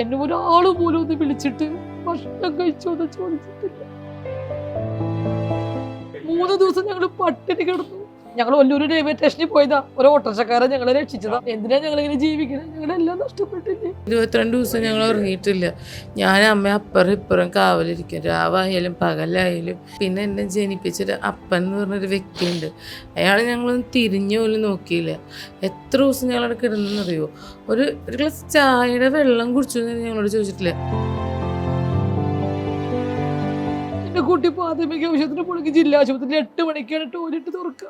എന്നെ ഒരാൾ പോലും ഒന്ന് വിളിച്ചിട്ട് ഭക്ഷണം കഴിച്ചോ എന്ന് ചോദിച്ചിട്ടില്ല. മൂന്ന് ദിവസം ഞങ്ങൾ പട്ടിണി കിടന്നു. ഞങ്ങൾ ഒല്ലൂർ റെയിൽവേ സ്റ്റേഷനിൽ പോയതാ. ഒരു ഓട്ടോറിക്ഷക്കാരൻ ഞങ്ങളെ രക്ഷിച്ചതാ. എന്തിനാ ഞങ്ങൾ ഇങ്ങനെ ജീവിക്കുന്നത് ഞങ്ങളെല്ലാം നഷ്ടപ്പെട്ടില്ലേ? ഇരുപത്തിരണ്ട് ദിവസം ഞങ്ങൾ ഉറങ്ങിയിട്ടില്ല. ഞാൻ അമ്മ അപ്പുറം ഇപ്പുറം കാവലിരിക്കും. രാവായാലും പകലായാലും. പിന്നെ എന്നെ ജനിപ്പിച്ചൊരു അപ്പൻ എന്ന് പറഞ്ഞൊരു വ്യക്തിയുണ്ട്. അയാൾ ഞങ്ങളൊന്നും തിരിഞ്ഞു പോലും നോക്കിയില്ല. എത്ര ദിവസം ഞങ്ങളവിടെ കിടന്നെന്നറിയോ ഒരു ഒരു ഗ്ലാസ് ചായയുടെ വെള്ളം കുടിച്ചു എന്ന് ഞങ്ങളോട് ചോദിച്ചിട്ടില്ല. കുട്ടി പ്രാഥമിക ആവശ്യത്തിന് ജില്ലാ ആശുപത്രിയിൽ എട്ട് മണിക്കാണ് ടോയ്ലറ്റ് തുറക്കുക.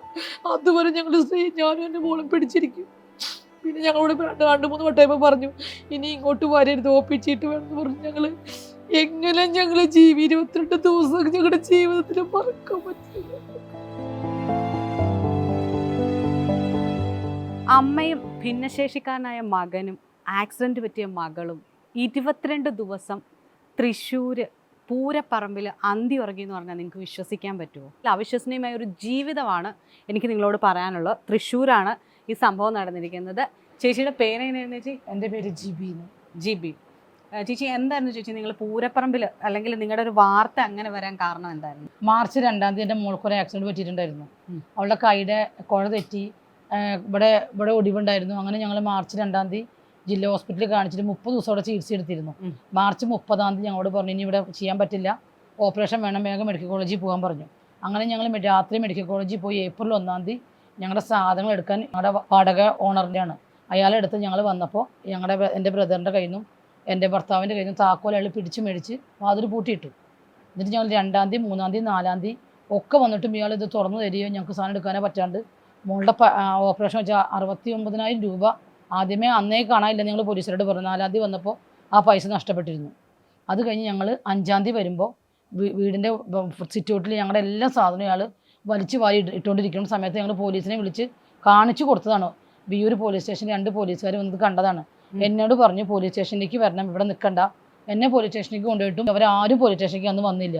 അതുവരെ ഞങ്ങൾ സ്ത്രീ ഞാനും എന്റെ മോളും പിടിച്ചിരിക്കും. പിന്നെ ഞങ്ങളോട് രണ്ട് മൂന്ന് വട്ടമായപ്പോൾ പറഞ്ഞു ഇനി ഇങ്ങോട്ട് വരരുത് ഒപ്പിച്ചിട്ട് വേണമെന്ന് പറഞ്ഞു ഞങ്ങൾ എങ്ങനെ ഞങ്ങൾ ജീവി ഇരുപത്തിരണ്ട് ദിവസം ഞങ്ങളുടെ ജീവിതത്തിൽ മറക്കാൻ പറ്റില്ല. അമ്മയും ഭിന്നശേഷിക്കാരനായ മകനും ആക്സിഡന്റ് പറ്റിയ മകളും ഇരുപത്തിരണ്ട് ദിവസം തൃശ്ശൂർ പൂരപ്പറമ്പിൽ അന്തി ഉറങ്ങി എന്ന് പറഞ്ഞാൽ നിങ്ങൾക്ക് വിശ്വസിക്കാൻ പറ്റുമോ? അവിശ്വസനീയമായ ഒരു ജീവിതമാണ് എനിക്ക് നിങ്ങളോട് പറയാനുള്ളത്. തൃശ്ശൂരാണ് ഈ സംഭവം നടന്നിരിക്കുന്നത്. ചേച്ചിയുടെ പേര് എങ്ങനെയായിരുന്നു ചേച്ചി? എന്റെ പേര് ജിബി ജിബി. ചേച്ചി എന്തായിരുന്നു ചേച്ചി നിങ്ങൾ പൂരപ്പറമ്പിൽ അല്ലെങ്കിൽ നിങ്ങളുടെ ഒരു വാർത്ത അങ്ങനെ വരാൻ കാരണം എന്തായിരുന്നു? മാർച്ച് രണ്ടാം തീയതി എന്റെ മോൾക്ക് ഒരു ആക്സിഡന്റ് പറ്റിയിട്ടുണ്ടായിരുന്നു. അവളുടെ കൈയുടെ കുഴ തെറ്റി ഇവിടെ ഇവിടെ ഒടിവുണ്ടായിരുന്നു. അങ്ങനെ ഞങ്ങൾ മാർച്ച് രണ്ടാം തീയതി ജില്ലാ ഹോസ്പിറ്റലിൽ കാണിച്ചിട്ട് മുപ്പത് ദിവസം അവിടെ ചികിത്സ എടുത്തിരുന്നു. മാർച്ച് മുപ്പതാം തീയതി ഞങ്ങളോട് പറഞ്ഞു ഇനി ഇവിടെ ചെയ്യാൻ പറ്റില്ല. ഓപ്പറേഷൻ വേണം വേഗം മെഡിക്കൽ കോളേജിൽ പോകാൻ പറഞ്ഞു. അങ്ങനെ ഞങ്ങൾ രാത്രി മെഡിക്കൽ കോളേജിൽ പോയി ഏപ്രിൽ ഒന്നാം തീയതി ഞങ്ങളുടെ സാധനങ്ങൾ എടുക്കാൻ ഞങ്ങളുടെ വാടക ഓണറിന്റെയാണ്. അയാളെടുത്ത് ഞങ്ങൾ വന്നപ്പോൾ ഞങ്ങളുടെ എന്റെ ബ്രദറിന്റെ കയ്യിൽ നിന്നും എന്റെ ഭർത്താവിന്റെ കയ്യിൽ നിന്നും താക്കോൽ അയാൾ പിടിച്ച് മേടിച്ച് വാതിൽ പൂട്ടിയിട്ടു. എന്നിട്ട് ഞങ്ങൾ രണ്ടാം തീയതി മൂന്നാം തീയതി നാലാം തീയതി ഒക്കെ വന്നിട്ടും ഇയാൾ ഇത് തുറന്നു തരികയോ ഞങ്ങൾക്ക് സാധനം എടുക്കാനേ പറ്റാണ്ട് മോളുടെ ഓപ്പറേഷൻ വെച്ചാൽ അറുപത്തി ഒമ്പതിനായിരം രൂപ ആദ്യമേ അന്നേ കാണാനില്ല നിങ്ങൾ പോലീസുകാരോട് പറഞ്ഞു. നാലാം തീയതി വന്നപ്പോൾ ആ പൈസ നഷ്ടപ്പെട്ടിരുന്നു. അത് കഴിഞ്ഞ് ഞങ്ങൾ അഞ്ചാം തീയതി വരുമ്പോൾ വീടിന്റെ സിറ്റൗട്ടിൽ ഞങ്ങളുടെ എല്ലാ സാധനവും ഇയാൾ വലിച്ചു വാരി ഇട്ടുകൊണ്ടിരിക്കുന്ന സമയത്ത് ഞങ്ങൾ പോലീസിനെ വിളിച്ച് കാണിച്ചു കൊടുത്തതാണ്. ബിയൂർ പോലീസ് സ്റ്റേഷനിൽ രണ്ട് പോലീസുകാർ വന്നത് കണ്ടതാണ്. എന്നോട് പറഞ്ഞു പോലീസ് സ്റ്റേഷനിലേക്ക് വരണം ഇവിടെ നിൽക്കണ്ട എന്നെ പോലീസ് സ്റ്റേഷനിലേക്ക് കൊണ്ടുപോയിട്ടും അവരാരും പോലീസ് സ്റ്റേഷനിലേക്ക് അന്ന് വന്നില്ല.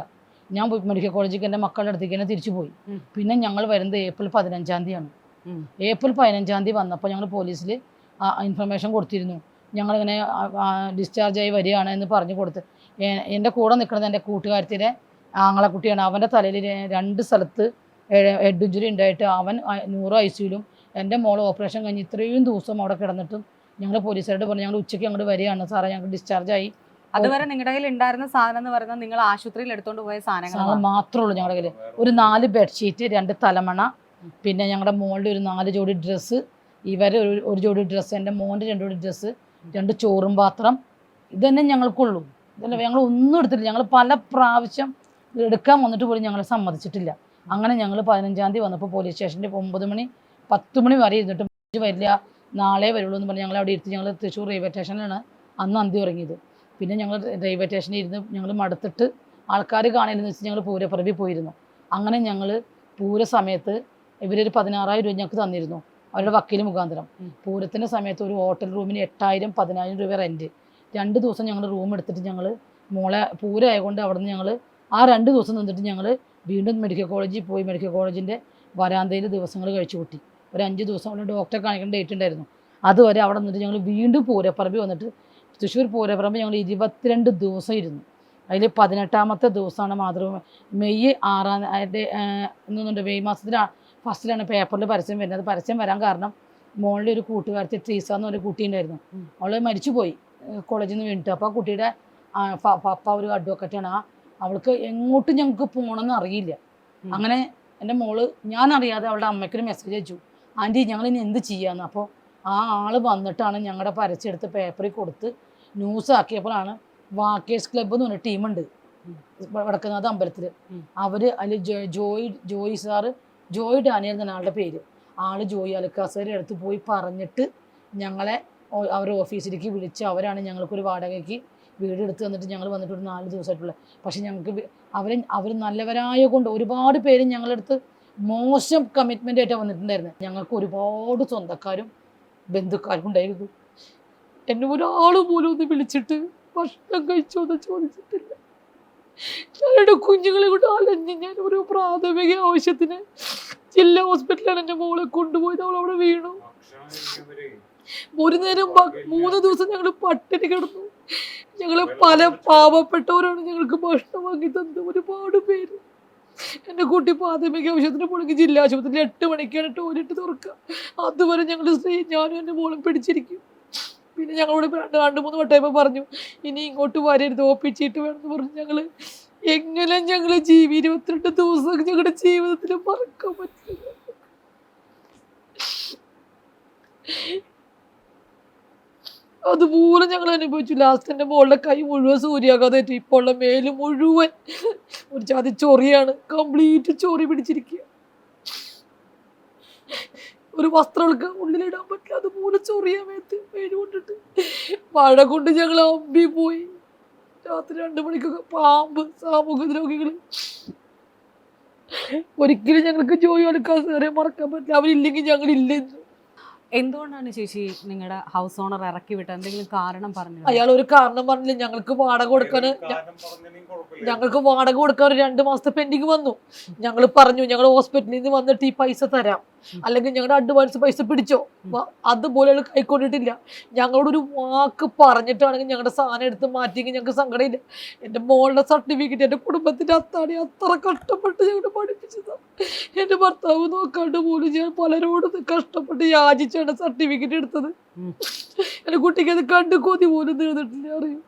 ഞാൻ മെഡിക്കൽ കോളേജിലേക്ക് എന്റെ മക്കളുടെ അടുത്തേക്ക് തന്നെ തിരിച്ചു പോയി. പിന്നെ ഞങ്ങൾ വരുന്നത് ഏപ്രിൽ പതിനഞ്ചാം തീയതിയാണ്. ഏപ്രിൽ പതിനഞ്ചാം തീയതി വന്നപ്പോൾ ഞങ്ങൾ പോലീസിൽ ഇൻഫർമേഷൻ കൊടുത്തിരുന്നു. ഞങ്ങളിങ്ങനെ ഡിസ്ചാർജ് ആയി വരികയാണ് എന്ന് പറഞ്ഞു കൊടുത്ത്. എന്റെ കൂടെ നിൽക്കുന്നത് എന്റെ കൂട്ടുകാരത്തിന്റെ ആങ്ങളക്കുട്ടിയാണ് അവന്റെ തലയിൽ രണ്ട് സ്ഥലത്ത് ഹെഡ് ഇഞ്ചുറി ഉണ്ടായിട്ട് അവൻ നൂറ് ഐ സിയിലും എന്റെ മോൾ ഓപ്പറേഷൻ കഴിഞ്ഞ് ഇത്രയും ദിവസം അവിടെ കിടന്നിട്ടും ഞങ്ങൾ പോലീസുകാരോട് പറഞ്ഞു ഞങ്ങൾ ഉച്ചയ്ക്ക് അങ്ങോട്ട് വരികയാണ്. സാറേ ഞങ്ങൾ ഡിസ്ചാർജ് ആയി. അതുവരെ നിങ്ങളുടെ കയ്യിൽ ഉണ്ടായിരുന്ന സാധനം എന്ന് പറയുന്നത് നിങ്ങൾ ആശുപത്രിയിൽ എടുത്തുകൊണ്ട് പോയ സാധനം സാധനങ്ങൾ മാത്രമേ ഉള്ളൂ ഞങ്ങളുടെ കയ്യിൽ. ഒരു നാല് ബെഡ്ഷീറ്റ് രണ്ട് തലമണ പിന്നെ ഞങ്ങളുടെ മോളുടെ ഒരു നാല് ജോഡി ഡ്രസ്സ് ഇവരെ ഒരു ഒരു ജോഡി ഡ്രസ്സ് എന്റെ മോന്റെ രണ്ട് ജോഡി ഡ്രസ്സ് രണ്ട് ചോറും പാത്രം. ഇതന്നെ ഞങ്ങൾക്കുള്ളൂ. ഇതല്ല ഞങ്ങൾ ഒന്നും എടുത്തിട്ടില്ല. ഞങ്ങൾ പല പ്രാവശ്യം എടുക്കാൻ വന്നിട്ട് പോലും ഞങ്ങളെ സമ്മതിച്ചിട്ടില്ല. അങ്ങനെ ഞങ്ങൾ പതിനഞ്ചാം തീയതി വന്നപ്പോൾ പോലീസ് സ്റ്റേഷന്റെ ഒമ്പത് മണി പത്ത് മണി വരെ ഇരുന്നിട്ട് വരില്ല നാളെ വരുള്ളൂ എന്ന് പറഞ്ഞ് ഞങ്ങൾ അവിടെ ഇരുത്തി ഞങ്ങൾ തൃശ്ശൂർ റെയിൽവേ സ്റ്റേഷനിലാണ് അന്ന് അന്തി ഇറങ്ങിയത്. പിന്നെ ഞങ്ങൾ റെയിൽവേ സ്റ്റേഷനിൽ ഇരുന്ന് ഞങ്ങൾ മടുത്തിട്ട് ആൾക്കാർ കാണില്ലെന്ന് വെച്ച് ഞങ്ങൾ പൂരപ്പറമ്പിൽ പോയിരുന്നു. അങ്ങനെ ഞങ്ങൾ പൂര സമയത്ത് ഇവരൊരു പതിനാറായിരം രൂപ ഞങ്ങൾക്ക് തന്നിരുന്നു. അവരുടെ വക്കീൽ മുഖാന്തരം. പൂരത്തിന്റെ സമയത്ത് ഒരു ഹോട്ടൽ റൂമിന് എട്ടായിരം പതിനായിരം രൂപ റെന്റ് രണ്ട് ദിവസം ഞങ്ങൾ റൂം എടുത്തിട്ട് ഞങ്ങൾ മോളെ പൂരമായതുകൊണ്ട് അവിടെ നിന്ന് ഞങ്ങൾ ആ രണ്ട് ദിവസം നിന്നിട്ട് ഞങ്ങൾ വീണ്ടും മെഡിക്കൽ കോളേജിൽ പോയി. മെഡിക്കൽ കോളേജിന്റെ വരാന്തയിൽ ദിവസങ്ങൾ കഴിച്ചു കൂട്ടി. ഒരു അഞ്ച് ദിവസം അവിടെ ഡോക്ടറെ കാണിക്കേണ്ട ഡേറ്റ് ഉണ്ടായിരുന്നു. അതുവരെ അവിടെ നിന്നിട്ട് ഞങ്ങൾ വീണ്ടും പൂരപ്പറമ്പിൽ വന്നിട്ട് തൃശ്ശൂർ പൂരപ്പറമ്പ് ഞങ്ങൾ ഇരുപത്തിരണ്ട് ദിവസം ഇരുന്നു. അതിൽ പതിനെട്ടാമത്തെ ദിവസമാണ് മാതൃഭൂമി. മെയ് ആറാം എന്നുണ്ട് മെയ് മാസത്തിൽ ഫസ്റ്റിലാണ് പേപ്പറിൽ പരസ്യം വരുന്നത്. പരസ്യം വരാൻ കാരണം മോളിൽ ഒരു കൂട്ടുകാരത്തി ട്രീസ എന്ന് പറഞ്ഞ കുട്ടി ഉണ്ടായിരുന്നു. ഉം. അവൾ മരിച്ചുപോയി. കോളേജിൽ നിന്ന് വീണിട്ട്. അപ്പോൾ ആ കുട്ടിയുടെ പപ്പ ഒരു അഡ്വക്കറ്റാണ് ആ അവൾക്ക് എങ്ങോട്ടും ഞങ്ങൾക്ക് പോകണമെന്ന് അറിയില്ല. അങ്ങനെ എന്റെ മോൾ ഞാൻ അറിയാതെ അവളുടെ അമ്മയ്ക്കൊരു മെസ്സേജ് അയച്ചു. ആന്റി ഞങ്ങൾ ഇനി എന്ത് ചെയ്യാന്ന്? അപ്പോൾ ആ ആൾ വന്നിട്ടാണ് ഞങ്ങളുടെ പരസ്യമെടുത്ത് പേപ്പറിൽ കൊടുത്ത് ന്യൂസ് ആക്കിയപ്പോഴാണ് വാക്കേഴ്സ് ക്ലബ്ബ് എന്ന് പറഞ്ഞ ടീമുണ്ട്. വടക്കുന്നാഥ് അമ്പലത്തിൽ അവർ അവർ അതിൽ ജോയ് ജോയി സാറ് ജോയ് ഡാനിയൽ എന്ന ആളുടെ പേര്. ആൾ ജോയ് അലക്കാസരുടെ അടുത്ത് പോയി പറഞ്ഞിട്ട് ഞങ്ങളെ അവരെ ഓഫീസിലേക്ക് വിളിച്ച് അവരാണ് ഞങ്ങൾക്കൊരു വാടകയ്ക്ക് വീട് എടുത്ത് തന്നിട്ട് ഞങ്ങൾ വന്നിട്ട് ഒരു നാല് ദിവസമായിട്ടുള്ള. പക്ഷെ ഞങ്ങൾക്ക് അവരെ അവർ നല്ലവരായ കൊണ്ട് ഒരുപാട് പേര് ഞങ്ങളടുത്ത് മോശം കമ്മിറ്റ്മെന്റ് ആയിട്ടാണ് വന്നിട്ടുണ്ടായിരുന്നത് ഞങ്ങൾക്ക് ഒരുപാട് സ്വന്തക്കാരും ബന്ധുക്കാരും ഉണ്ടായിരുന്നു. എന്നെ ഒരാൾ പോലും ഒന്ന് വിളിച്ചിട്ട് ഭക്ഷണം കഴിച്ചോ എന്ന് ചോദിച്ചിട്ടില്ല. ഞാനെന്റെ കുഞ്ഞുങ്ങളെ കൊണ്ട് അലഞ്ഞ് ഞാൻ ഒരു പ്രാഥമിക ആവശ്യത്തിന് ജില്ലാ ഹോസ്പിറ്റലാണ് എന്റെ മോളെ കൊണ്ടുപോയത്. അവൾ അവിടെ വീണു. ഒരു നേരം മൂന്ന് ദിവസം ഞങ്ങൾ പട്ടിണി കിടന്നു. ഞങ്ങൾ പല പാവപ്പെട്ടവരാണ് ഞങ്ങൾക്ക് ഭക്ഷണം വാങ്ങി തന്നത്. ഒരുപാട് പേര്. എന്നെ കുട്ടി പ്രാഥമിക ആവശ്യത്തിന് പോണെങ്കിൽ ജില്ലാ ആശുപത്രിയിൽ എട്ട് മണിക്കാണ് ടോയ്ലറ്റ് തുറക്കുക. അതുവരെ ഞങ്ങൾ സ്ത്രീ ഞാനും എന്റെ മോളും പിടിച്ചിരിക്കും. പിന്നെ ഞങ്ങളോട് രണ്ട് മൂന്ന് വട്ടയപ്പം പറഞ്ഞു ഇനി ഇങ്ങോട്ട് വരരുത് ഒപ്പിച്ചിട്ട് വേണമെന്ന് പറഞ്ഞു. ഞങ്ങൾ എങ്ങനെ ഞങ്ങൾ ജീവി ഇരുപത്തിരണ്ട് ദിവസം ഞങ്ങളുടെ ജീവിതത്തിൽ മറക്കാൻ പറ്റില്ല. അതുപോലെ ഞങ്ങൾ അനുഭവിച്ചു. ലാസ്റ്റ് എന്റെ മോളുടെ കൈ മുഴുവൻ സൂര്യാഘാതം ഇപ്പോൾ ഉള്ള മേൽ മുഴുവൻ ഒരു ജാതി ചൊറിയാണ്. കംപ്ലീറ്റ് ചൊറി പിടിച്ചിരിക്കുക ഒരു വസ്ത്രങ്ങൾക്ക് ഉള്ളിലിടാൻ പറ്റില്ല. അതുപോലെ ചൊറിയാൻ മേത്ത് മേൽ കൊണ്ടിട്ട് മഴ കൊണ്ട് ഞങ്ങൾ അമ്പി പോയി. രാത്രി രണ്ട് മണിക്കൊക്കെ പാമ്പ് സാമൂഹ്യ രോഗികൾ ഒരിക്കലും ഞങ്ങൾക്ക് ജോലി എടുക്കാൻ മറക്കാൻ പറ്റില്ല. അവരില്ലെങ്കിൽ ഞങ്ങൾ ഇല്ലെന്ന് എന്തുകൊണ്ടാണ് ചേച്ചി നിങ്ങളുടെ ഹൗസ് ഓണർ ഇറക്കി വിട്ടത്? എന്തെങ്കിലും കാരണം പറഞ്ഞു അയാൾ ഒരു കാരണം പറഞ്ഞില്ല. ഞങ്ങൾക്ക് വാടക കൊടുക്കാൻ ഞങ്ങൾക്ക് വാടക കൊടുക്കാൻ ഒരു രണ്ട് മാസത്തെ പെൻഡിങ് വന്നു. ഞങ്ങൾ പറഞ്ഞു ഞങ്ങൾ ഹോസ്പിറ്റലിൽ നിന്ന് വന്നിട്ട് ഈ പൈസ തരാം. അല്ലെങ്കിൽ ഞങ്ങളുടെ അഡ്വാൻസ് പൈസ പിടിച്ചോ? അതുപോലെ അയാൾ കൈക്കൊണ്ടിട്ടില്ല. ഞങ്ങളോട് ഒരു വാക്ക് പറഞ്ഞിട്ടാണെങ്കിൽ ഞങ്ങളുടെ സാധനം എടുത്ത് മാറ്റിയെങ്കിൽ ഞങ്ങൾക്ക് സങ്കടമില്ല. എന്റെ മോളുടെ സർട്ടിഫിക്കറ്റ് എന്റെ കുടുംബത്തിന്റെ അത്താണി അത്ര കഷ്ടപ്പെട്ട് ഞങ്ങൾ പഠിപ്പിച്ചത്. എന്റെ ഭർത്താവ് നോക്കാണ്ട് പോലും ഞാൻ പലരോടും കഷ്ടപ്പെട്ട് യാചിച്ചാണ് സർട്ടിഫിക്കറ്റ് എടുത്തത്. എന്റെ കുട്ടിക്ക് അത് കണ്ടു കൊതി പോലും തീർന്നിട്ടില്ല അറിയും?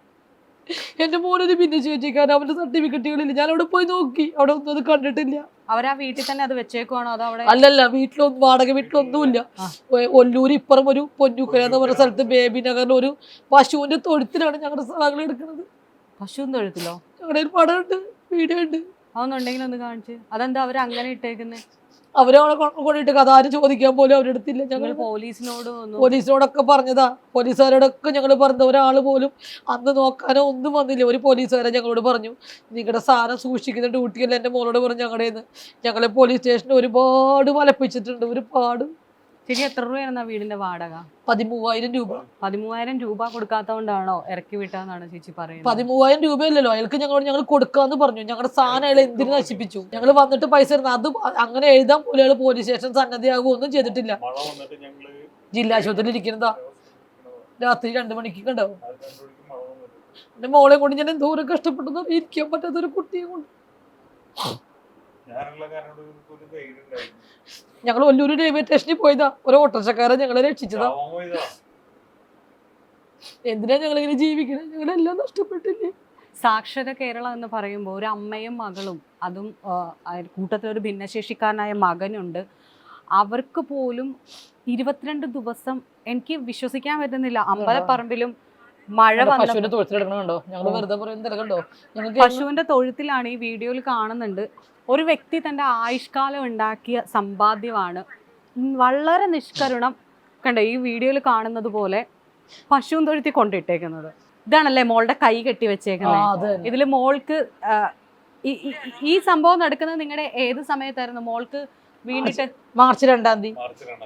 എന്റെ മോനൊരു ഭിന്നശേഷിക്കാരൻ അവന്റെ സർട്ടിഫിക്കറ്റുകളില്ല. ഞാൻ അവിടെ പോയി നോക്കി. അവിടെ ഒന്നും അത് കണ്ടിട്ടില്ല. അവരാ വീട്ടിൽ തന്നെ അത് വെച്ചേക്കുവാണോ? അതോ അവിടെ അല്ലല്ല വീട്ടിലൊന്നും വാടക വീട്ടിലൊന്നുമില്ല. ഒല്ലൂർ ഇപ്പുറം ഒരു പൊന്നൂക്കര എന്ന് പറഞ്ഞ സ്ഥലത്ത് ബേബി നഗറിൽ ഒരു പശുവിന്റെ തൊഴുത്തിലാണ് ഞങ്ങളുടെ സാധനങ്ങൾ എടുക്കുന്നത്. പശുവും തൊഴുത്തിലോ? ഞങ്ങളുടെ ഒരു പടം ഉണ്ട് വീഡിയോ ഉണ്ട് അതൊന്നുണ്ടെങ്കിൽ ഒന്ന് കാണിച്ച്. അതെന്താ അവർ അങ്ങനെ ഇട്ടേക്കുന്നത് അവരവിടെ കൊണ്ടിട്ട് കഥ ആരും ചോദിക്കാൻ പോലും അവരെടുത്തില്ല. ഞങ്ങൾ പോലീസിനോട് പോലീസിനോടൊക്കെ പറഞ്ഞതാ. പോലീസുകാരോടൊക്കെ ഞങ്ങൾ പറഞ്ഞ ഒരാൾ പോലും അന്ന് നോക്കാനോ ഒന്നും വന്നില്ല. ഒരു പോലീസുകാരെ ഞങ്ങളോട് പറഞ്ഞു നിങ്ങളുടെ സാധനം സൂക്ഷിക്കുന്ന ഡ്യൂട്ടിയല്ല എന്റെ മോളോട് പറഞ്ഞു ഞങ്ങളുടെ ഞങ്ങളെ പോലീസ് സ്റ്റേഷനിൽ ഒരുപാട് വലപ്പിച്ചിട്ടുണ്ട്. ഒരുപാട് ശരി എത്ര രൂപയായിരുന്നു ആ വീടിന്റെ വാടക? പതിമൂവായിരം രൂപ. പതിമൂവായിരം രൂപ കൊടുക്കാത്തതുകൊണ്ടാണോ ഇറക്കി വിട്ടാന്നാണ് ചേച്ചി പറയുന്നത്? പതിമൂവായിരം രൂപയല്ലല്ലോ. അയാൾക്ക് ഞങ്ങളോട് ഞങ്ങൾ കൊടുക്കാന്ന് പറഞ്ഞു. ഞങ്ങളുടെ സാധനം അയാൾ എന്തിനു നശിപ്പിച്ചു? ഞങ്ങൾ വന്നിട്ട് പൈസ തരുന്നത് അത് അങ്ങനെ എഴുതാൻ പോലും അയാൾ പോലീസ് സ്റ്റേഷൻ സന്നദ്ധയാകുമോ ഒന്നും ചെയ്തിട്ടില്ല. മഴ വന്നിട്ട് ഞങ്ങൾ ജില്ലാ ആശുപത്രിയിൽ ഇരിക്കുന്നതാ. രാത്രി രണ്ടു മണിക്ക് കണ്ടോ? എന്റെ മോളെ കൊണ്ട് ഞാൻ എന്തോരം കഷ്ടപ്പെട്ടതോ ഇരിക്കാൻ പറ്റാത്തൊരു കുട്ടിയെ കൊണ്ട്. ഞങ്ങൾ വല്ലൂര് റെയിൽവേ സ്റ്റേഷനിൽ പോയതാ. ഒരു ഓട്ടോറിക്ഷക്കാരെ ഞങ്ങളെ രക്ഷിച്ചതാ. എന്തിനാ ഞങ്ങൾ ഇങ്ങനെ ജീവിക്കണേ? ഞങ്ങളെല്ലാം നഷ്ടപ്പെട്ടില്ലേ? സാക്ഷര കേരളം എന്ന് പറയുമ്പോൾ ഒരു അമ്മയും മകളും അതും ആ, കൂട്ടത്തിൽ ഒരു ഭിന്നശേഷിക്കാരനായ മകനുണ്ട്. അവർക്ക് പോലും ഇരുപത്തിരണ്ട് ദിവസം എനിക്ക് വിശ്വസിക്കാൻ പറ്റുന്നില്ല. അമ്പലപ്പറമ്പിലും മഴ വന്ന പശുവിന്റെ തൊഴുത്തിലെടുക്കണ ഞങ്ങൾ വെറുതെ പറയുന്നത് പശുവിന്റെ തൊഴുത്തിലാണ് ഈ വീഡിയോയിൽ കാണുന്നുണ്ട്. ഒരു വ്യക്തി തന്റെ ആയുഷ്കാലം ഉണ്ടാക്കിയ സമ്പാദ്യമാണ്. വളരെ നിഷ്കരുണം. കണ്ടോ ഈ വീഡിയോയിൽ കാണുന്നത് പോലെ പശുവും തൊഴുത്തി കൊണ്ടിട്ടേക്കുന്നത്. ഇതാണല്ലേ മോളുടെ കൈ കെട്ടി വെച്ചേക്കുന്നത്? ഇതിൽ ഇതിൽ മോൾക്ക് ഈ- സംഭവം നടക്കുന്നത് നിങ്ങളുടെ ഏത് സമയത്തായിരുന്നു? മോൾക്ക് വീണ്ടിട്ട് മാർച്ച് രണ്ടാം തീയതി.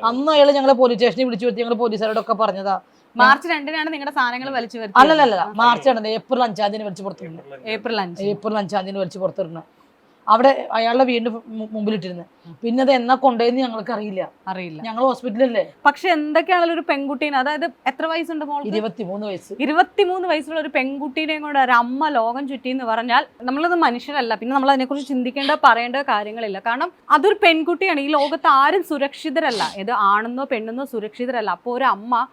അന്ന് അയാൾ ഞങ്ങളെ പോലീസ് സ്റ്റേഷനിൽ വിളിച്ചു വരുത്തി ഞങ്ങൾ പോലീസുകാരോടൊക്കെ പറഞ്ഞതാ. മാർച്ച് രണ്ടിനാണ് നിങ്ങളുടെ സാധനങ്ങൾ വലിച്ചു വരുന്നത് അല്ലല്ല മാർച്ച് രണ്ടാം തീയതി ഏപ്രിൽ അഞ്ചാം തീയതി വലിച്ചു പുറത്തിരുന്നു. ഏപ്രിൽ അഞ്ച്. ഏപ്രിൽ അഞ്ചാം തീയതി വലിച്ചു പുറത്തിരുന്നു. അവിടെ അയാളുടെ വീടിന്റെ മുമ്പിലിട്ടിരുന്നത് മുമ്പിലിട്ടിരുന്നു. പിന്നെ അത് എന്നാ കൊണ്ടുപോയെന്ന് ഞങ്ങൾക്ക് അറിയില്ല. അറിയില്ല. ഞങ്ങൾ ഹോസ്പിറ്റലല്ലേ? പക്ഷെ എന്തൊക്കെയാണല്ലോ ഒരു പെൺകുട്ടീനെ അതായത് എത്ര വയസ്സുണ്ട് മോൾ ഇരുപത്തിമൂന്ന് വയസ്സ്. ഇരുപത്തിമൂന്ന് വയസ്സുള്ള ഒരു പെൺകുട്ടീനെയും കൂടെ ഒരു അമ്മ ലോകം ചുറ്റി എന്ന് പറഞ്ഞാൽ നമ്മളത് മനുഷ്യരല്ല. പിന്നെ നമ്മൾ അതിനെക്കുറിച്ച് ചിന്തിക്കേണ്ട പറയേണ്ട കാര്യങ്ങളില്ല. കാരണം അതൊരു പെൺകുട്ടിയാണ്. ഈ ലോകത്ത് ആരും സുരക്ഷിതരല്ല. ഇത് ആണെന്നോ പെണ്ണെന്നോ സുരക്ഷിതരല്ല. അപ്പോൾ ഒരു അമ്മ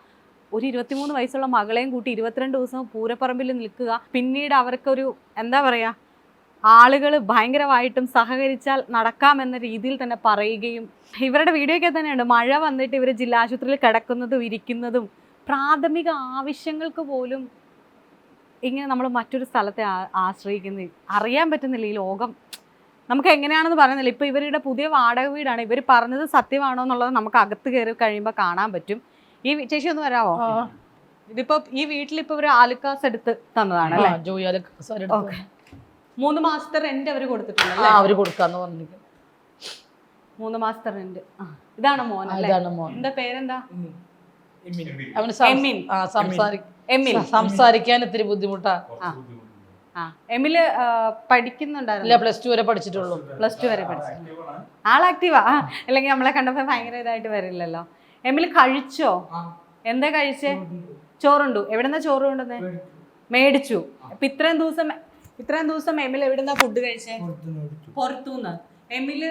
ഒരു ഇരുപത്തിമൂന്ന് വയസ്സുള്ള മകളെയും കൂട്ടി ഇരുപത്തിരണ്ട് ദിവസം പൂരപ്പറമ്പിൽ നിൽക്കുക. പിന്നീട് അവർക്കൊരു എന്താ പറയുക ആളുകൾ ഭയങ്കരമായിട്ടും സഹകരിച്ചാൽ നടക്കാമെന്ന രീതിയിൽ തന്നെ പറയുകയും ഇവരുടെ വീഡിയോയ്ക്ക് തന്നെയുണ്ട്. മഴ വന്നിട്ട് ഇവർ ജില്ലാ ആശുപത്രിയിൽ കിടക്കുന്നതും ഇരിക്കുന്നതും പ്രാഥമിക ആവശ്യങ്ങൾക്ക് പോലും ഇങ്ങനെ നമ്മൾ മറ്റൊരു സ്ഥലത്തെ ആശ്രയിക്കുന്നത് ആശ്രയിക്കുന്ന അറിയാൻ പറ്റുന്നില്ല ഈ ലോകം നമുക്ക് എങ്ങനെയാണെന്ന് പറയുന്നില്ല. ഇപ്പോൾ ഇവരുടെ പുതിയ വാടക വീടാണ്. ഇവർ പറഞ്ഞത് സത്യമാണോ എന്നുള്ളത് നമുക്ക് അകത്ത് കയറി കഴിയുമ്പോൾ കാണാൻ പറ്റും. ഈ ചേച്ചി ഒന്ന് വരാമോ ഇതിപ്പോ ഈ വീട്ടിൽ ഇപ്പൊ ഒരു ആലുക്കാസ് എടുത്ത് തന്നതാണ് അല്ലേ ജോയി ആലുക്കാസ് മൂന്ന് മാസത്തെ റെന്റ് അവർ കൊടുത്തിട്ടുണ്ട് ആ അല്ലേ? അവർ കൊടുക്കാന്ന് പറഞ്ഞിരിക്കും മൂന്ന് മാസത്തെ റെന്റ് ഇതാണ് മോൻ അല്ലേ? ഇതാണ് മോൻ. എന്താ പേരെന്താ? അവന് സം- എമിൻ. ആ, സംസാരി- എമിൽ സംസാരിക്കാൻ ഇത്തിരി ബുദ്ധിമുട്ടാ. ആ. എമിൽ ആ, പഠിക്കുന്നുണ്ടായിരുന്നു? ഇല്ല പ്ലസ് ടു വരെ പഠിച്ചിട്ടുള്ളൂ. പ്ലസ് ടു വരെ. പഠിച്ചു. ആൾ ആക്റ്റീവാ അല്ലെങ്കിൽ നമ്മളെ കണ്ടപ്പോ ഭയങ്കര ഇതായിട്ട് വരില്ലല്ലോ. എമിൽ കഴിച്ചോ? എന്താ കഴിച്ചേ? ചോറുണ്ടു. എവിടെന്നാ ചോറ് കൊണ്ടുവന്നേ? മേടിച്ചു. അപ്പൊ ഇത്രയും ദിവസം ഇത്രയും ദിവസം എമിൽ എവിടുന്നാ ഫുഡ് കഴിച്ചേ? പുറത്തുനിന്ന് എമിൽ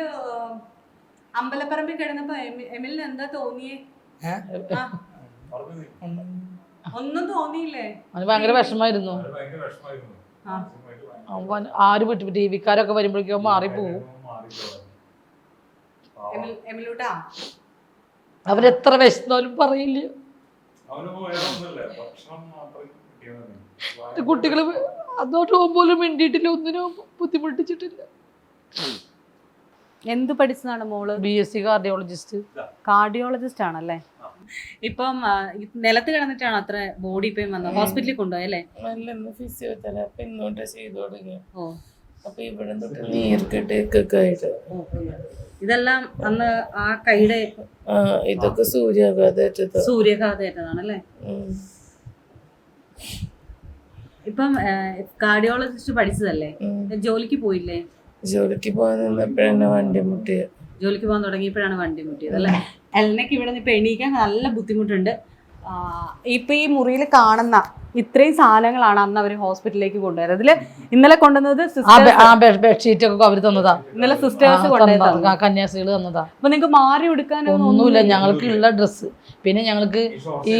അമ്പലപ്പറമ്പിൽ കിടന്നപ്പോ എമി- എമിലിന് എന്താ തോന്നിയേ? ഒന്നും തോന്നിയില്ലേ? അത് ഭയങ്കര വിഷമായിരുന്നു ആര് വിട്ടു? ടി വിക്കാരൊക്കെ വരുമ്പോഴേക്കും മാറിപ്പോവും എത്ര വിശന്നാലും പറയില്ല. അവന് ഭക്ഷണം മാത്രം കുട്ടികൾ അതോട്ട് പോകുമ്പോലും മിണ്ടിയിട്ടില്ല ഒന്നിനും ബുദ്ധിമുട്ടിച്ചിട്ടില്ല. എന്ത് പഠിച്ചതാണ് മോൾ? B S C cardiologist cardiologist ആണല്ലേ? ഇപ്പം ആ, ഈ നിലത്ത് കിടന്നിട്ടാണ് അത്ര ബോഡി പെയിൻ വന്നത്? ഹോസ്പിറ്റലിൽ കൊണ്ടുപോയല്ലേ നല്ല ഫിസിയോതെറാപ്പി ഇന്നോട്ട് ചെയ്തു തുടങ്ങി. ഓ. അപ്പൊ ഇവിടെ തൊട്ട് നീർക്കെട്ടൊക്കെ ആയിട്ട്. ഇതെല്ലാം അന്ന് ആ കൈയുടെ ആ ഇതൊക്കെ സൂര്യാഘാതേറ്റത്. സൂര്യഘാതേറ്റതാണല്ലേ? ഇപ്പം കാർഡിയോളജിസ്റ്റ് പഠിച്ചതല്ലേ? ജോലിക്ക് പോയില്ലേ? ജോലിക്ക് പോകാൻ നിന്നപ്പോഴെന്നെ വണ്ടി മുട്ടിയത്. ജോലിക്ക് പോകാൻ തുടങ്ങിയപ്പോഴാണ് വണ്ടി മുട്ടിയത് അല്ലേ? എല്ലാം ഇവിടെ നിന്ന് ഇപ്പൊ എണീക്കാൻ നല്ല ബുദ്ധിമുട്ടുണ്ട്. ഇപ്പൊ ഈ മുറിയിൽ കാണുന്ന ഇത്രയും സാധനങ്ങളാണ് അന്ന് അവർ ഹോസ്പിറ്റലിലേക്ക് കൊണ്ടുവരുന്നത്. അതിൽ ഇന്നലെ കൊണ്ടുവന്നത് ബെഡ്ഷീറ്റ് ഒക്കെ അവർ തന്നതാ. ഇന്നലെ സിസ്റ്റേഴ്സ് കൊണ്ടുവന്നതാ കന്യാസികൾ കന്യാസ്ത്രീകൾ തന്നതാ. അപ്പൊ നിങ്ങൾക്ക് മാറി എടുക്കാനൊന്നും ഒന്നുമില്ല. ഞങ്ങൾക്ക് ഉള്ള ഡ്രസ്സ്. പിന്നെ ഞങ്ങൾക്ക് ഈ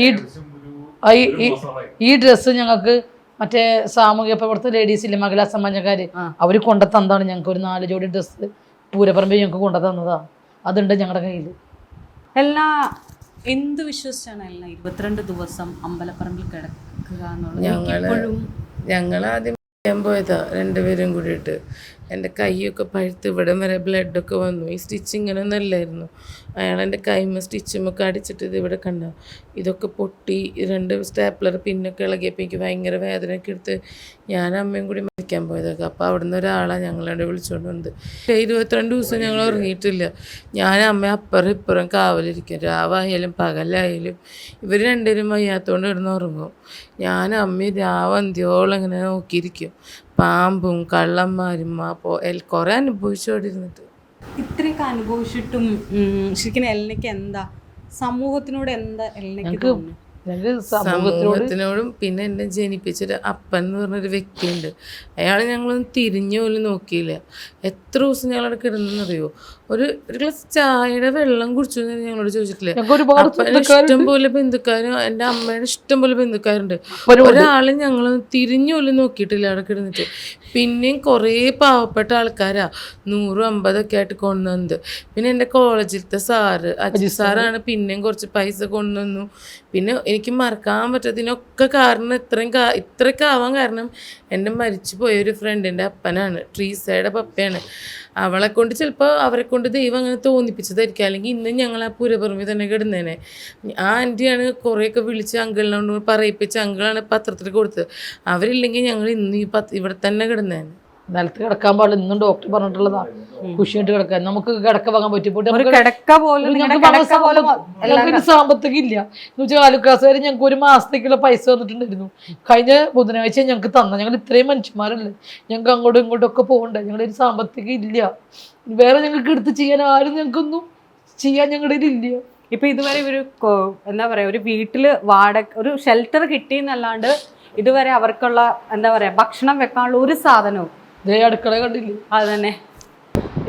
ഈ ഈ- ഡ്രസ്സ് ഞങ്ങൾക്ക് മറ്റേ സാമൂഹ്യ പ്രവർത്തക ലേഡീസ് ഇല്ലേ മഹിളാ സമാജക്കാര്. അവർ കൊണ്ടു തന്നതാണ്. ഞങ്ങൾക്ക് ഒരു നാല് ജോഡി ഡ്രസ്സ് പൂരപ്പറമ്പ് ഞങ്ങൾക്ക് കൊണ്ടുതന്നതാ അതുണ്ട് ഞങ്ങളുടെ കയ്യിൽ എല്ലാ എന്ത് വിശ്വസിച്ചാണ് എല്ലാം ഇരുപത്തിരണ്ട് ദിവസം അമ്പലപ്പറമ്പിൽ കിടക്കുക എന്നുള്ളത്? ഞങ്ങൾ ഞങ്ങൾ ആദ്യം പോയതാ രണ്ടുപേരും കൂടിയിട്ട്. എന്റെ കൈയൊക്കെ പഴുത്ത് ഇവിടം വരെ ബ്ലഡൊക്കെ വന്നു. ഈ സ്റ്റിച്ച് ഇങ്ങനെ ഒന്നല്ലായിരുന്നു. അയാൾ എന്റെ കൈമ സ്റ്റിച്ചുമൊക്കെ അടിച്ചിട്ട് ഇത് ഇവിടെ കണ്ട. ഇതൊക്കെ പൊട്ടി രണ്ട് സ്റ്റാപ്ലർ പിന്നൊക്കെ ഇളകിയപ്പോൾ എനിക്ക് ഭയങ്കര വേദനയൊക്കെ എടുത്ത് ഞാൻ അമ്മയും കൂടി മരിക്കാൻ പോയതൊക്കെ. അപ്പോൾ അവിടുന്ന് ഒരാളാണ് ഞങ്ങളവിടെ വിളിച്ചുകൊണ്ട് വന്നത്. ഇരുപത്തിരണ്ട് ദിവസം ഞങ്ങൾ ഉറങ്ങിയിട്ടില്ല. ഞാൻ അമ്മ അപ്പുറം ഇപ്പുറം കാവലിരിക്കും. രാവായാലും പകലായാലും ഇവർ രണ്ടുപേരും വയ്യാത്തോണ്ട് കിടന്ന് ഉറങ്ങും. ഞാൻ അമ്മയും രാവ് അന്ത്യോളം ഇങ്ങനെ നോക്കിയിരിക്കും. പാമ്പും കള്ളന്മാരും അപ്പോൾ കുറേ അനുഭവിച്ചോടെ ഇരുന്നിട്ട് ഇത്രയൊക്കെ അനുഭവിച്ചിട്ടും ശരിക്കും എൽനയ്ക്ക് എന്താ? സമൂഹത്തിനോട് എന്താ ഞങ്ങൾക്ക് സമൂഹത്തിനോട് പിന്നെ എന്നെ ജനിപ്പിച്ചൊരു അപ്പൻ എന്ന് പറഞ്ഞൊരു വ്യക്തിയുണ്ട്. അയാൾ ഞങ്ങളൊന്നും തിരിഞ്ഞു പോലും നോക്കിയില്ല. എത്ര ദിവസം ഞങ്ങളവിടെ കിടന്നെന്നറിയോ ഒരു ഒരു ഗ്ലാസ് ചായയുടെ വെള്ളം കുടിച്ചു എന്ന് ഞങ്ങളോട് ചോദിച്ചിട്ടില്ല. ഇഷ്ടം പോലെ ബന്ധുക്കാരും എന്റെ അമ്മയുടെ ഇഷ്ടം പോലെ ബന്ധുക്കാരുണ്ട്. ഒരാളും ഞങ്ങൾ തിരിഞ്ഞു പോലും നോക്കിയിട്ടില്ല അവിടെ കിടന്നിട്ട്. പിന്നെയും കുറേ പാവപ്പെട്ട ആൾക്കാരാ. നൂറും അമ്പതൊക്കെ ആയിട്ട് കൊണ്ടുവന്നത്. പിന്നെ എന്റെ കോളേജിലത്തെ സാറ് അജി സാറാണ് പിന്നെയും കുറച്ച് പൈസ കൊണ്ടുവന്നു. പിന്നെ എനിക്ക് മറക്കാൻ പറ്റാത്തതിനൊക്കെ കാരണം ഇത്രയും കാ ഇത്രയൊക്കെ ആവാൻ കാരണം എന്റെ മരിച്ചു പോയ ഒരു ഫ്രണ്ടിന്റെ അപ്പനാണ് ട്രീസയുടെ പപ്പയാണ്. അവളെ കൊണ്ട് ചിലപ്പോൾ അവരെ കൊണ്ട് ദൈവം അങ്ങനെ തോന്നിപ്പിച്ചതായിരിക്കും. അല്ലെങ്കിൽ ഇന്ന് ഞങ്ങൾ ആ പുരപുറമി തന്നെ കിടന്നേനെ. ആ ആന്റിയാണ് കുറേയൊക്കെ വിളിച്ച് അങ്കിളിനോട് പറയിപ്പിച്ച് അങ്കിളാണ് പത്രത്തിൽ കൊടുത്തത്. അവരില്ലെങ്കിൽ ഞങ്ങൾ ഇന്ന് ഈ പത്ത് ഇവിടെ തന്നെ കിടന്നേനെ. നിലത്ത് കിടക്കാൻ പാടില്ല. ഇന്നും ഡോക്ടർ പറഞ്ഞിട്ടുള്ളതാ. കുഷിയായിട്ട് കിടക്കാൻ. നമുക്ക് കിടക്ക വാങ്ങാൻ പറ്റും. ഒരു കിടക്ക പോലും നിങ്ങളുടെ കിടക്ക പോലും ഞങ്ങൾക്ക് സാമ്പത്തികം ഇല്ല. എന്ന് വെച്ചാൽ ആലുക്കാസ് വരെ ഞങ്ങൾക്ക് ഒരു മാസത്തേക്കുള്ള പൈസ വന്നിട്ടുണ്ടായിരുന്നു. കഴിഞ്ഞ ബുധനാഴ്ച ഞങ്ങൾക്ക് തന്ന. ഞങ്ങൾ ഇത്രയും മനുഷ്യന്മാരല്ലേ ഞങ്ങൾക്ക് അങ്ങോട്ടും ഇങ്ങോട്ടും ഒക്കെ പോകണ്ട. ഞങ്ങളുടെ ഒരു സാമ്പത്തികം ഇല്ല. വേറെ ഞങ്ങൾക്ക് എടുത്ത് ചെയ്യാൻ ആരും ഞങ്ങൾക്കൊന്നും ചെയ്യാൻ ഞങ്ങളുടെ ഇല്ല. ഇപ്പൊ ഇതുവരെ ഒരു എന്താ പറയാ ഒരു വീട്ടിൽ വാടക ഒരു ഷെൽട്ടർ കിട്ടിയെന്നല്ലാണ്ട് ഇതുവരെ അവർക്കുള്ള എന്താ പറയാ ഭക്ഷണം വെക്കാനുള്ള ഒരു സാധനവും അടുക്കള കണ്ടില്ലേ? അത് തന്നെ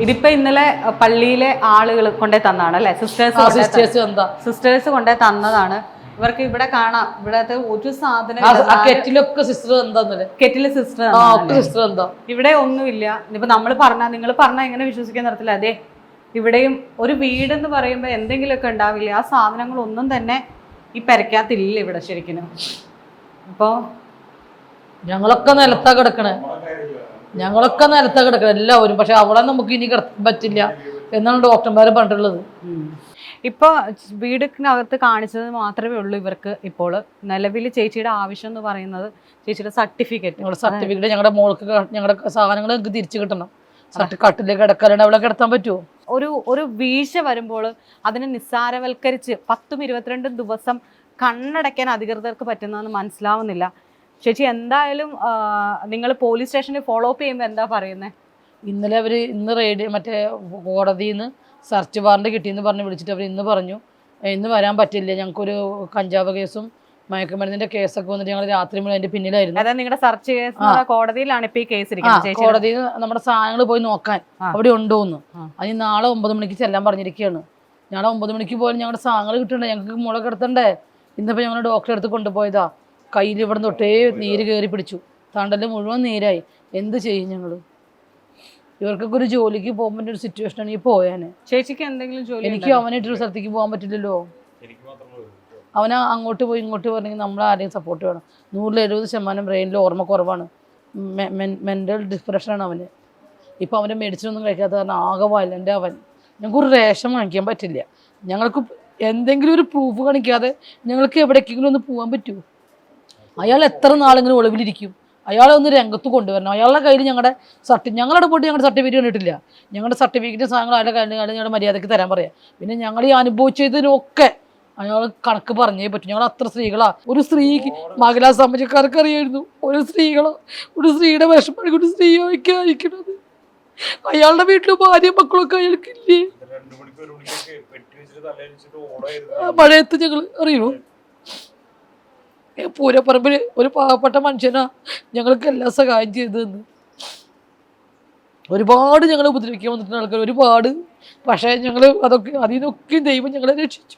ഇതിപ്പോ ഇന്നലെ പള്ളിയിലെ ആളുകൾ കൊണ്ടേ തന്നതാണ് അല്ലെ? സിസ്റ്റേഴ്സ് സിസ്റ്റേഴ്സ് എന്താ സിസ്റ്റേഴ്സ് കൊണ്ടേ തന്നതാണ്. ഇവർക്ക് ഇവിടെ കാണാം. ഇവിടത്തെ ഒരു സാധനം കെറ്റിലൊക്കെ സിസ്റ്റർ എന്താന്നല്ലേ കെറ്റിൽ സിസ്റ്റർ സിസ്റ്റർ എന്താ ഇവിടെ ഒന്നുമില്ല. ഇനിയിപ്പോ നമ്മൾ പറഞ്ഞാൽ നിങ്ങൾ പറഞ്ഞാൽ എങ്ങനെ വിശ്വസിക്കാൻ നടത്തില്ല? അതെ ഇവിടെയും ഒരു വീടെന്ന് പറയുമ്പോൾ എന്തെങ്കിലുമൊക്കെ ഉണ്ടാവില്ല? ആ സാധനങ്ങളൊന്നും തന്നെ ഈ പെരക്കകത്തില്ല ഇവിടെ ശരിക്കും അപ്പോൾ ഞങ്ങളൊക്കെ നിലത്താ കിടക്കണേ. ഞങ്ങളൊക്കെ നിലത്താ കിടക്കണം എല്ലാവരും. പക്ഷെ അവിടെ നമുക്ക് ഇനി കിടക്കാൻ പറ്റില്ല എന്നാണ് ഡോക്ടർമാർ പറഞ്ഞിട്ടുള്ളത്. ഇപ്പോൾ വീടിനകത്ത് കാണിച്ചത് മാത്രമേ ഉള്ളൂ ഇവർക്ക് ഇപ്പോൾ. നിലവിൽ ചേച്ചിയുടെ ആവശ്യം എന്ന് പറയുന്നത് ചേച്ചിയുടെ സർട്ടിഫിക്കറ്റ്. ഞങ്ങളുടെ സർട്ടിഫിക്കറ്റ് ഞങ്ങളുടെ മോൾക്ക് ഞങ്ങളുടെ സാധനങ്ങൾ ഞങ്ങൾക്ക് തിരിച്ചു കിട്ടണം. കട്ടിലേക്ക് കിടക്കാനാണ് അവളെ കിടത്താൻ പറ്റുമോ ഒരു ഒരു വീഴ്ച വരുമ്പോൾ അതിനെ നിസ്സാരവൽക്കരിച്ച് പത്തും ഇരുപത്തിരണ്ടും ദിവസം കണ്ണടയ്ക്കാൻ അധികൃതർക്ക് പറ്റുന്നതെന്ന് മനസ്സിലാവുന്നില്ല. ചേച്ചി എന്തായാലും നിങ്ങൾ പോലീസ് സ്റ്റേഷനിൽ ഫോളോ അപ്പ് ചെയ്യുമ്പോൾ എന്താ പറയുന്നത് ഇന്നലെ അവർ ഇന്ന് റെയ്ഡ് മറ്റേ കോടതിയിൽ നിന്ന് സെർച്ച് വാറണ്ട് കിട്ടിയെന്ന് പറഞ്ഞ് വിളിച്ചിട്ട് അവർ ഇന്ന് പറഞ്ഞു. "ഏ, ഇന്ന് വരാൻ പറ്റില്ല. ഞങ്ങൾക്കൊരു കഞ്ചാവ് കേസും മയക്കുമരുന്നിന്റെ കേസൊക്കെ വന്നിട്ട് ഞങ്ങൾ രാത്രി മുഴുവൻ അതിന്റെ പിന്നിലായിരുന്നു. അതായത് നിങ്ങളുടെ സെർച്ച് കേസ്. കോടതിയിലാണ് ഇപ്പൊ ഈ കേസ് കോടതിയിൽ നമ്മുടെ സാധനങ്ങൾ പോയി നോക്കാൻ. അവിടെ ഉണ്ടോന്ന്. എന്ന് അതിന് നാളെ ഒമ്പത് മണിക്ക് ചെല്ലാൻ പറഞ്ഞിരിക്കുകയാണ് നാളെ ഒമ്പത് മണിക്ക് പോലും ഞങ്ങളുടെ സാധനങ്ങൾ കിട്ടണ്ടേ? ഞങ്ങൾക്ക് മുള കിടത്തണ്ടേ ഇന്നിപ്പോൾ ഞങ്ങൾ ഡോക്ടറെ അടുത്ത് കൊണ്ടുപോയതാ. കയ്യിൽ ഇവിടെ തൊട്ടേ നീര് കയറി പിടിച്ചു. തണ്ടൽ മുഴുവൻ നീരായി. എന്ത് ചെയ്യും ഞങ്ങൾ ഇവർക്കൊക്കെ ഒരു ജോലിക്ക് പോകാൻ പറ്റിയ ഒരു സിറ്റുവേഷൻ ആണെങ്കിൽ പോയാനെ. ചേച്ചിക്ക് എന്തെങ്കിലും ജോലി എനിക്ക് അവനായിട്ടൊരു സ്ഥലത്തേക്ക് പോകാൻ പറ്റില്ലല്ലോ. അവന് അങ്ങോട്ട് പോയി ഇങ്ങോട്ട് പറഞ്ഞെങ്കിൽ നമ്മൾ ആരെയും സപ്പോർട്ട് വേണം. നൂറിൽ എഴുപത് ശതമാനം ബ്രെയിനിൽ ഓർമ്മ കുറവാണ്. മെന്റൽ ഡിപ്രഷനാണ് അവന്. ഇപ്പോൾ അവന്റെ മെഡിസിൻ ഒന്നും കഴിക്കാത്ത കാരണം ആകെ വയലന്റ് അവൻ. ഞങ്ങൾക്ക് ഒരു റേഷൻ വാങ്ങിക്കാൻ പറ്റില്ല. ഞങ്ങൾക്ക് എന്തെങ്കിലും ഒരു പ്രൂഫ് കാണിക്കാതെ ഞങ്ങൾക്ക് എവിടേക്കെങ്കിലും ഒന്ന് പോകാൻ പറ്റുമോ അയാൾ എത്ര നാളിങ്ങനെ ഒളിവിലിരിക്കും. അയാളെ ഒന്ന് രംഗത്ത് കൊണ്ടുവരണം. അയാളുടെ കയ്യിൽ ഞങ്ങളുടെ സർട്ടി ഞങ്ങളുടെ പോയിട്ട് ഞങ്ങളുടെ സർട്ടിഫിക്കറ്റ് കണ്ടിട്ടില്ല. ഞങ്ങളുടെ സർട്ടിഫിക്കറ്റ് സാധനങ്ങൾ അയാളുടെ കയ്യിൽ ഞങ്ങളുടെ മര്യാദയ്ക്ക് തരാൻ പറയാം. പിന്നെ ഞങ്ങൾ ഈ അനുഭവിച്ചതിനൊക്കെ അയാൾ കണക്ക് പറഞ്ഞേ പറ്റും. ഞങ്ങൾ അത്ര സ്ത്രീകളാ. ഒരു സ്ത്രീക്ക് മഹിളാ സമാജക്കാർക്ക് അറിയായിരുന്നു. ഒരു സ്ത്രീകളോ ഒരു സ്ത്രീയുടെ വിഷമം ഒരു സ്ത്രീ അയക്കണത് അയാളുടെ വീട്ടിൽ ഭാര്യ മക്കളൊക്കെ അയാൾക്കില്ലേ മഴയത്ത് ഞങ്ങൾ മണിക്ക് ഒരു മണിക്കൊക്കെ പെട്ടി വെച്ചിട്ട് തലയിച്ചിട്ട് ആ ഓടായിരുന്നു മഴയത്ത് ഞങ്ങൾ അറിയുമോ പൂരപ്പറമ്പിൽ ഒരു പാവപ്പെട്ട മനുഷ്യനാ ഞങ്ങൾക്ക് എല്ലാ സഹായം ചെയ്തതെന്ന്. ഒരുപാട് ഞങ്ങൾ ഉപദ്രവിക്കാൻ വന്നിട്ടുള്ള ആൾക്കാർ ഒരുപാട്. പക്ഷേ ഞങ്ങൾ അതൊക്കെ അതിനൊക്കെ ദൈവം ഞങ്ങളെ രക്ഷിച്ചു.